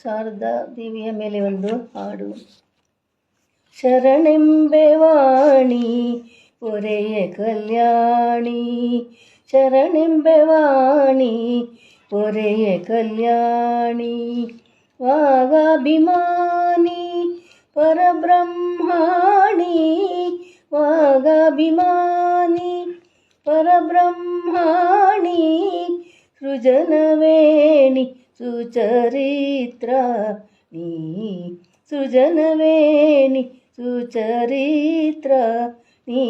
ಶಾರದಾ ದೇವಿಯ ಮೇಲೆ ಒಂದು ಹಾಡು ಶರಣೆಂಬೆ ವಾಣಿ ಒರೆಯ ಕಲ್ಯಾಣಿ ಶರಣೆಂಬೆ ವಾಣಿ ಒರೆಯ ಕಲ್ಯಾಣಿ ವಾಗಾಭಿಮಾನಿ ಪರಬ್ರಹ್ಮಾಣಿ ವಾಗಾಭಿಮಾನಿ ಪರಬ್ರಹ್ಮಾಣಿ ಸೃಜನವೇಣಿ సుచరిత్ర నీ సుజనవేణి సుచరిత్ర నీ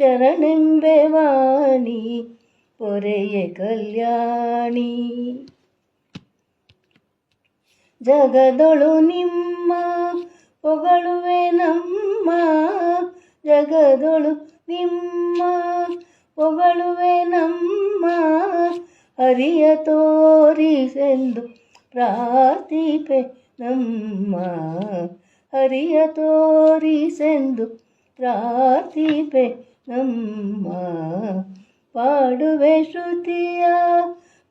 ശരണംബവാണി പൊരയ കല്യാണി ജഗദൊളു നിമ്മ പൊകളുവെ നമ്മ ജഗദൊളു നിമ്മ പൊകളുവെ നമ്മ ഹരിയതോ ತೋರಿಸೆಂದು ಪ್ರಾರ್ಥಿಪೆ ನಮ್ಮ ಹರಿಯ ತೋರಿಸೆಂದು ಪ್ರಾರ್ಥಿಪೆ ನಮ್ಮ ಪಾಡುವೆ ಶ್ರುತಿಯ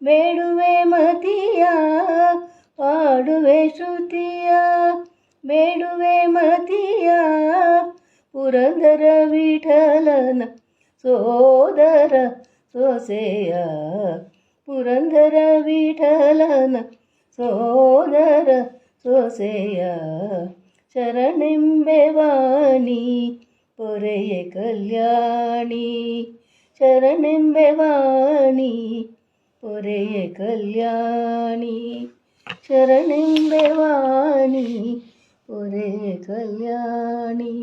ಬೇಡುವೆ ಮತಿಯ ಪಾಡುವೆ ಶ್ರುತಿಯ ಬೇಡುವೆ ಮತಿಯ ಪುರಂದರ ವಿಠಲನ ಸೋದರ ಸೊಸೆಯ ಪುರಂದರ ವಿಠಲನ ಸೋದರ ಸೊಸೆಯ ಶರಣೆಂಬೆವಾಣಿ ಪೊರೆಯ ಕಲ್ಯಾಣಿ ಶರಣೆಂಬೆವಾಣಿ ಪೊರೆಯ ಕಲ್ಯಾಣಿ ಶರಣೆಂಬೆವಾಣಿ ಪೊರೆಯ ಕಲ್ಯಾಣಿ